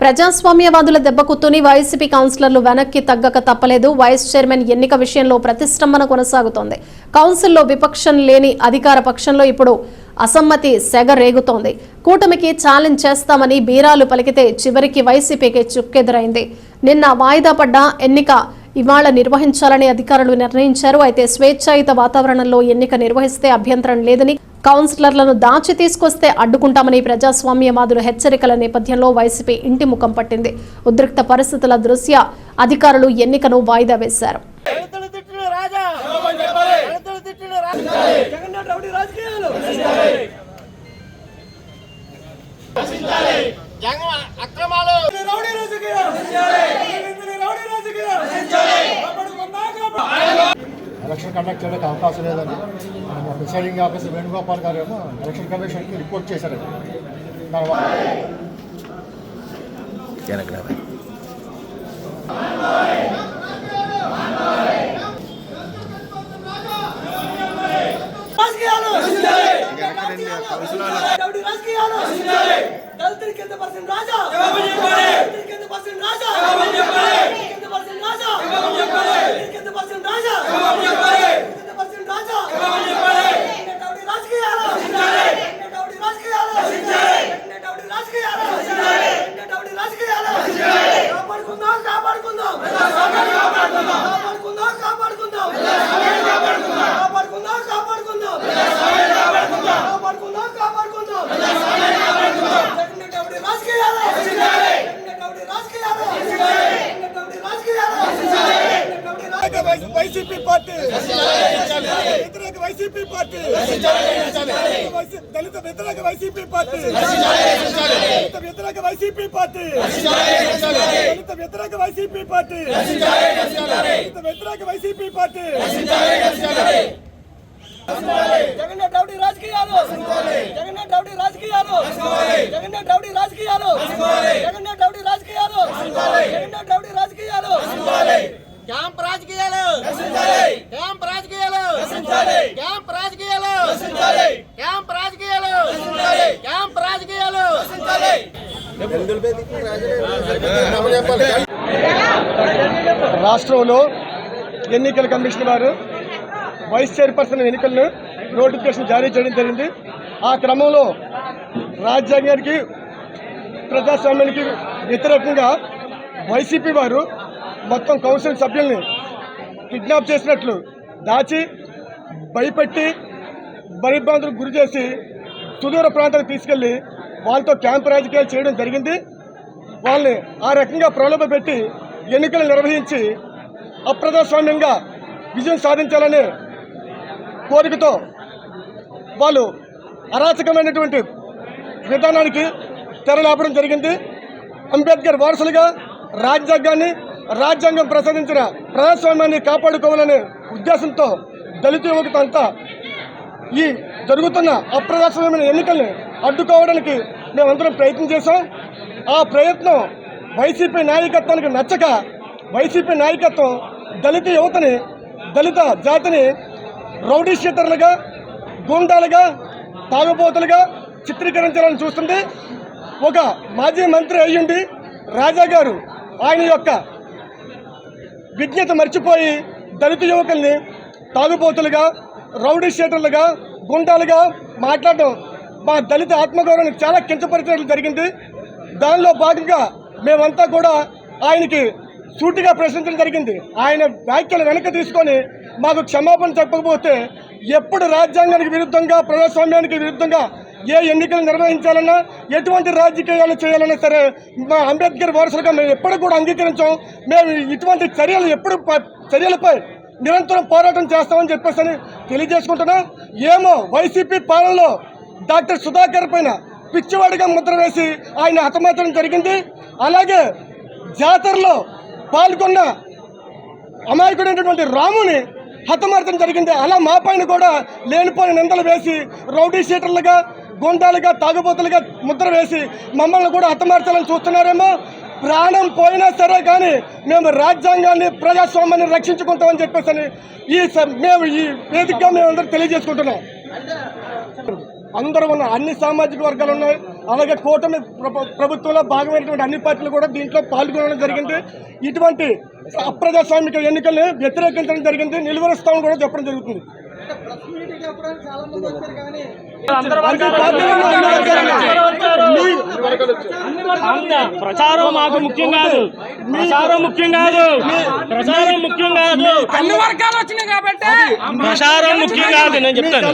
ప్రజాస్వామ్యవాదుల దెబ్బకు తుని వైసీపీ కౌన్సిలర్లు వెనక్కి తగ్గక తప్పలేదు. వైస్ చైర్మన్ ఎన్నిక విషయంలో ప్రతిష్టంభన కొనసాగుతోంది. కౌన్సిల్లో విపక్షం లేని అధికార పక్షంలో ఇప్పుడు అసమ్మతి సెగ రేగుతోంది. కూటమికి ఛాలెంజ్ చేస్తామని బీరాలు పలికితే చివరికి వైసీపీకి చుక్కెదురైంది. నిన్న వాయిదా పడ్డ ఎన్నిక ఇవాళ నిర్వహించాలని అధికారులు నిర్ణయించారు. అయితే స్వేచ్ఛాయుత వాతావరణంలో ఎన్నిక నిర్వహిస్తే అభ్యంతరం లేదని కౌన్సిలర్లను దాచి తీసుకొస్తే అడ్డుకుంటామని ప్రజాస్వామ్యవాదులు హెచ్చరికల నేపథ్యంలో వైసీపీ ఇంటి ముఖం పట్టింది. ఉద్రిక్త పరిస్థితుల దృష్ట్యా అధికారులు ఎన్నికను వాయిదా వేశారు. దళితులు తిట్టిన రాజా దళితులు తిట్టిన రాజా జగన్ రౌడీ రాజకీయాలు జగన్ అక్రమాలు రౌడీ రాజకీయాలు రౌడీ రాజకీయాలు ఎలక్షన్ కండక్ట్ చేయడానికి అవకాశం లేదని ప్రిసైడింగ్ ఆఫీసర్ వేణుగోపాల్ గారు ఏమో ఎలక్షన్ కమిషన్కి రిపోర్ట్ చేశారండి పర్సెంట్ రాజా పర్సెంట్ రాజా పర్సెంట్ రాజా! దళిత వ్యతిరేక వైసీపీ పార్టీ దళిత వ్యతిరేక వైసీపీ పార్టీ దళిత వ్యతిరేక వైసీపీ పార్టీ దళిత వ్యతిరేక వైసీపీ పార్టీ జగన్ రౌడీ రాజకీయాలు జగన్ రౌడీ రాజకీయాలు జగన్ రౌడీ రాజకీయాలు జగన్ రౌడీ రాజకీయాలు జగన్ రౌడీ రాజకీయాలు క్యాంప్ రాజకీయాలు క్యాంప్ రాజకీయాలు క్యాంప్ రాజకీయాలు క్యాంప్ రాజకీయాలు క్యాంప్ రాజకీయాలు రాష్ట్రంలో ఎన్నికల కమిషన్ వారు వైస్ చైర్పర్సన్ ఎన్నికలను నోటిఫికేషన్ జారీ చేయడం జరిగింది. ఆ క్రమంలో రాజ్యాంగానికి ప్రజాస్వామ్యానికి వ్యతిరేకంగా వైసీపీ వారు మొత్తం కౌన్సిల్ సభ్యుల్ని కిడ్నాప్ చేసినట్లు దాచి భయపెట్టి భయభ్రాంతులకు గురి చేసి సుదూర ప్రాంతాలకు తీసుకెళ్ళి వాళ్ళతో క్యాంపు రాజకీయాలు చేయడం జరిగింది. వాళ్ళని ఆ రకంగా ప్రలోభ పెట్టి ఎన్నికలు నిర్వహించి అప్రజాస్వామ్యంగా విజయం సాధించాలనే కోరికతో వాళ్ళు అరాచకమైనటువంటి విధానానికి తెరలేపడం జరిగింది. అంబేద్కర్ వారసులుగా రాజ్యాంగాన్ని రాజ్యాంగం ప్రసాదించిన ప్రజాస్వామ్యాన్ని కాపాడుకోవాలనే ఉద్దేశంతో దళిత యువకుత అంతా ఈ జరుగుతున్న అప్రజాస్వామ్యమైన ఎన్నికల్ని అడ్డుకోవడానికి మేమందరం ప్రయత్నం చేశాం. ఆ ప్రయత్నం వైసీపీ నాయకత్వానికి నచ్చక వైసీపీ నాయకత్వం దళిత యువతని దళిత జాతిని రౌడీ షీటర్లుగా గూండాలుగా తాగుబోతులుగా చిత్రీకరించాలని చూస్తుంది. ఒక మాజీ మంత్రి అయ్యుండి రాజా గారు ఆయన యొక్క విజ్ఞత మర్చిపోయి దళిత యువకుల్ని తాగుబోతులుగా రౌడీ షీటర్లుగా గుండాలుగా మాట్లాడడం మా దళిత ఆత్మగౌరవానికి చాలా కించపరిచినట్లు జరిగింది. దానిలో భాగంగా మేమంతా కూడా ఆయనకి సూటిగా ప్రశ్నించడం జరిగింది. ఆయన వ్యాఖ్యలు వెనక్కి తీసుకొని మాకు క్షమాపణ చెప్పకపోతే ఎప్పుడు రాజ్యాంగానికి విరుద్ధంగా ప్రజాస్వామ్యానికి విరుద్ధంగా ఏ ఎన్నికలు నిర్వహించాలన్నా ఎటువంటి రాజకీయాలు చేయాలన్నా సరే మా అంబేద్కర్ వారసులుగా మేము ఎప్పుడు కూడా అంగీకరించాం. మేము ఇటువంటి చర్యలు ఎప్పుడు ప- చర్యలపై నిరంతరం పోరాటం చేస్తామని చెప్పేసి తెలియజేసుకుంటున్నా తెలియజేసుకుంటున్నాం. ఏమో వైసీపీ పాలనలో డాక్టర్ సుధాకర్ పైన పిచ్చివాడిగా ముద్ర వేసి ఆయన హతమార్చడం జరిగింది. అలాగే జాతరలో పాల్గొన్న అమాయకుడైనటువంటి రాముని హతమార్చడం జరిగింది. అలా మా పైన కూడా లేనిపోయిన నిందలు వేసి రౌడీ షీటర్లుగా గుండాలుగా తాగుబోతులుగా ముద్ర వేసి మమ్మల్ని కూడా హతమార్చాలని చూస్తున్నారేమో. ప్రాణం పోయినా సరే కానీ మేము రాజ్యాంగాన్ని ప్రజాస్వామ్యాన్ని రక్షించుకుంటామని చెప్పేసి ఈ మేము ఈ వేదికగా మేము తెలియజేసుకుంటున్నాం. అందరూ ఉన్న అన్ని సామాజిక వర్గాలు ఉన్నాయి అలాగే కూటమి ప్రభు- ప్రభుత్వంలో భాగమైనటువంటి అన్ని పార్టీలు కూడా దీంట్లో పాల్గొనడం జరిగింది ఇటువంటి అప్రజాస్వామిక ఎన్నికల్ని వ్యతిరేకించడం జరిగింది నిలువరిస్తామని కూడా చెప్పడం జరుగుతుంది అన్ని ప్రచారం మాకు ముఖ్యం కాదు. ప్రచారం ముఖ్యం కాదు. ప్రచారం ముఖ్యం కాదు. అన్ని వర్గాలు వచ్చినాయి కాబట్టి ప్రచారం ముఖ్యం కాదు నేను చెప్తాను.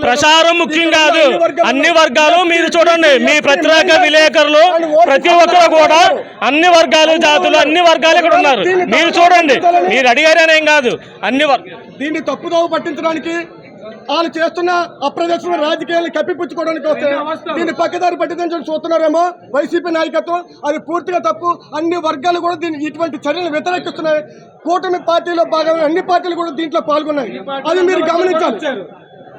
ప్రచారం ముఖ్యం కాదు. అన్ని వర్గాలు- మీరు చూడండి మీ పత్రిక విలేకరులు ప్రతి ఒక్కరు కూడా అన్ని వర్గాలు జాతులు అన్ని వర్గాలు ఇక్కడ ఉన్నారు. మీరు చూడండి మీరు అడిగారనేం కాదు. అన్ని వర్- దీన్ని తప్పుదోవ పట్టించడానికి వాళ్ళు చేస్తున్న అప్రదర్శన రాజకీయాలను కప్పిపుచ్చుకోవడానికి వస్తే దీన్ని పక్కదారి పట్టించని చూస్తున్నారేమో వైసీపీ నాయకత్వం. అది పూర్తిగా తప్పు. అన్ని వర్గాలు కూడా దీన్ని ఇటువంటి చర్యలు వ్యతిరేకిస్తున్నాయి. కూటమి పార్టీలో భాగంగా అన్ని పార్టీలు కూడా దీంట్లో పాల్గొన్నాయి. అది మీరు గమనించాలి.